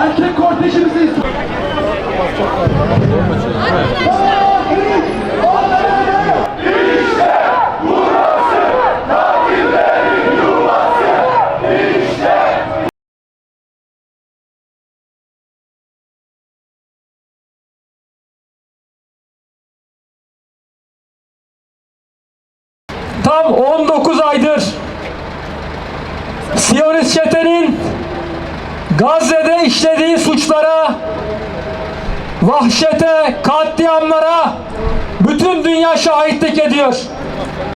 Erkek kortejimizi istiyoruz. tam 19 aydır Siyonist çetenin Gazze'de işlediği suçlara, vahşete, katliamlara bütün dünya şahitlik ediyor.